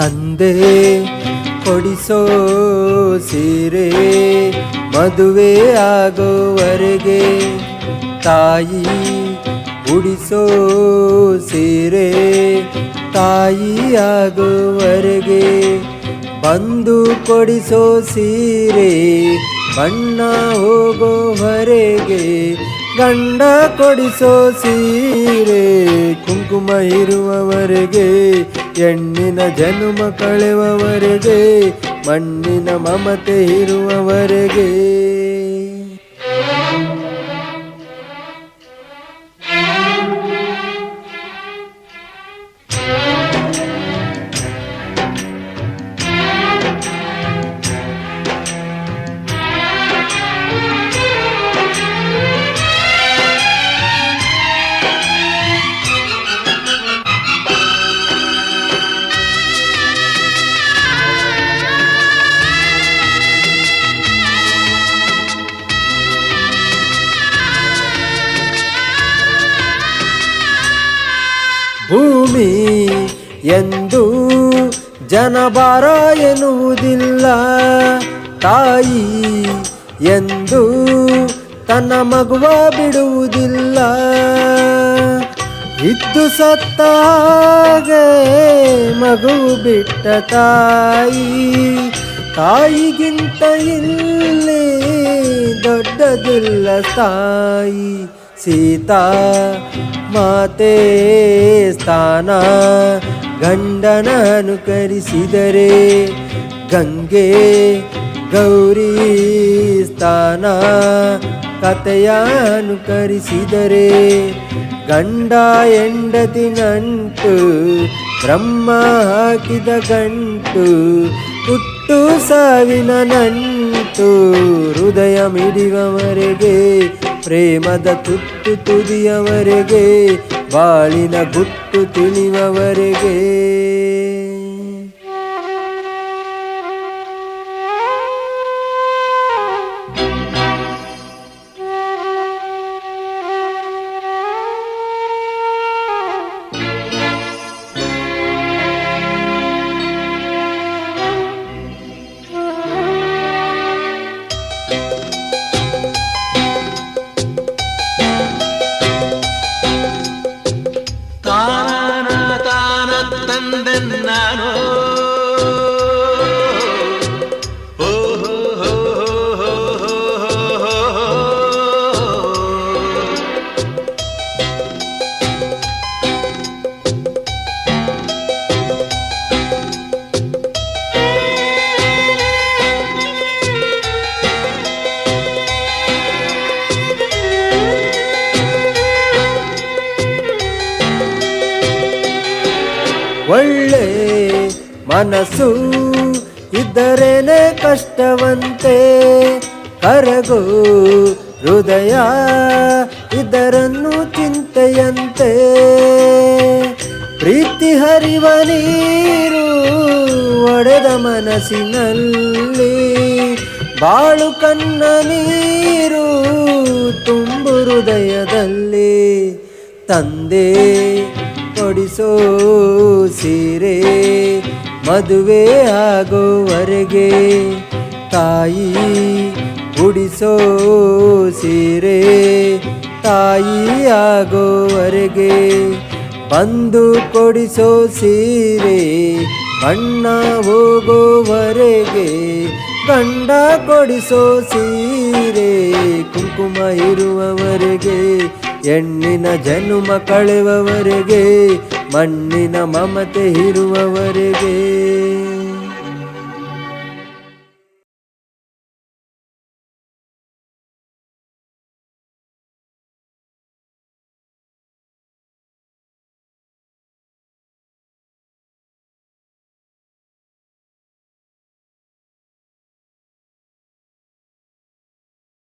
ತಂದೆ, ಕೊಡಿಸೋ ಸೀರೆ ಮದುವೆ ಆಗೋವರೆಗೆ. ತಾಯಿ, ಉಡಿಸೋ ಸೀರೆ ತಾಯಿ ಆಗೋವರೆಗೆ. ಬಂದು ಕೊಡಿಸೋ ಸೀರೆ ಬಣ್ಣ ಹೋಗೋವರೆಗೆ. ಗಂಡ ಕೊಡಿಸೋ ಸೀರೆ ಕುಂಕುಮ ಇರುವವರೆಗೆ. ಹೆಣ್ಣಿನ ಜನುಮ ಕಳೆವವರೆಗೆ ಮಣ್ಣಿನ ಮಮತೆ ಇರುವವರೆಗೆ. ಭೂಮಿ ಎಂದು ಜನಬಾರ ಎನ್ನುವುದಿಲ್ಲ. ತಾಯಿ ಎಂದು ತನ್ನ ಮಗುವ ಬಿಡುವುದಿಲ್ಲ. ಇದ್ದು ಸತ್ತಾಗೆ ಮಗು ಬಿಟ್ಟ ತಾಯಿ, ತಾಯಿಗಿಂತ ಇಲ್ಲಿ ದೊಡ್ಡದಿಲ್ಲ ತಾಯಿ. ಸೀತಾ ಮಾತೆ ಸ್ಥಾನ ಗಂಡನ ಅನುಕರಿಸಿದರೆ ಗಂಗೆ ಗೌರಿ ಸ್ಥಾನ ಕತೆಯ ಅನುಕರಿಸಿದರೆ ಗಂಡ ಎಂಡತಿ ನಂಟು, ಬ್ರಹ್ಮ ಹಾಕಿದ ಗಂಟು, ಹುಟ್ಟು ಸಾವಿನ ನಂಟು, ಹೃದಯ ಮಿಡಿಯುವವರೆಗೆ ಪ್ರೇಮದ ತುತ್ತು ತುದಿಯವರೆಗೆ ಬಾಳಿನ ಗುಟ್ಟು ತಿಳಿಯುವವರೆಗೆ 啊。ಒಳ್ಳೆ ಮನಸ್ಸು ಇದ್ದರೇನೆ ಕಷ್ಟವಂತೆ. ಕರಗು ಹೃದಯ ಇದರನ್ನು ಚಿಂತೆಯಂತೆ. ಪ್ರೀತಿ ಹರಿವ ನೀರು ಒಡೆದ ಮನಸ್ಸಿನಲ್ಲಿ. ಬಾಳು ಕನ್ನ ನೀರು ತುಂಬು ಹೃದಯದಲ್ಲಿ. ತಂದೆ ಕೊಡಿಸೋ ಸೀರೆ ಮದುವೆ ಆಗೋವರೆಗೆ ತಾಯಿ ಉಡಿಸೋ ಸೀರೆ ತಾಯಿ ಆಗೋವರೆಗೆ ಬಂದು ಕೊಡಿಸೋ ಸೀರೆ ಬಣ್ಣ ಹೋಗೋವರೆಗೆ ಕಂಡ ಕೊಡಿಸೋ ಸೀರೆ ಕುಂಕುಮ ಇರುವವರೆಗೆ ಹೆಣ್ಣಿನ ಜನುಮ ಕಳೆವವರೆಗೆ ಮಣ್ಣಿನ ಮಮತೆ ಇರುವವರೆಗೆ.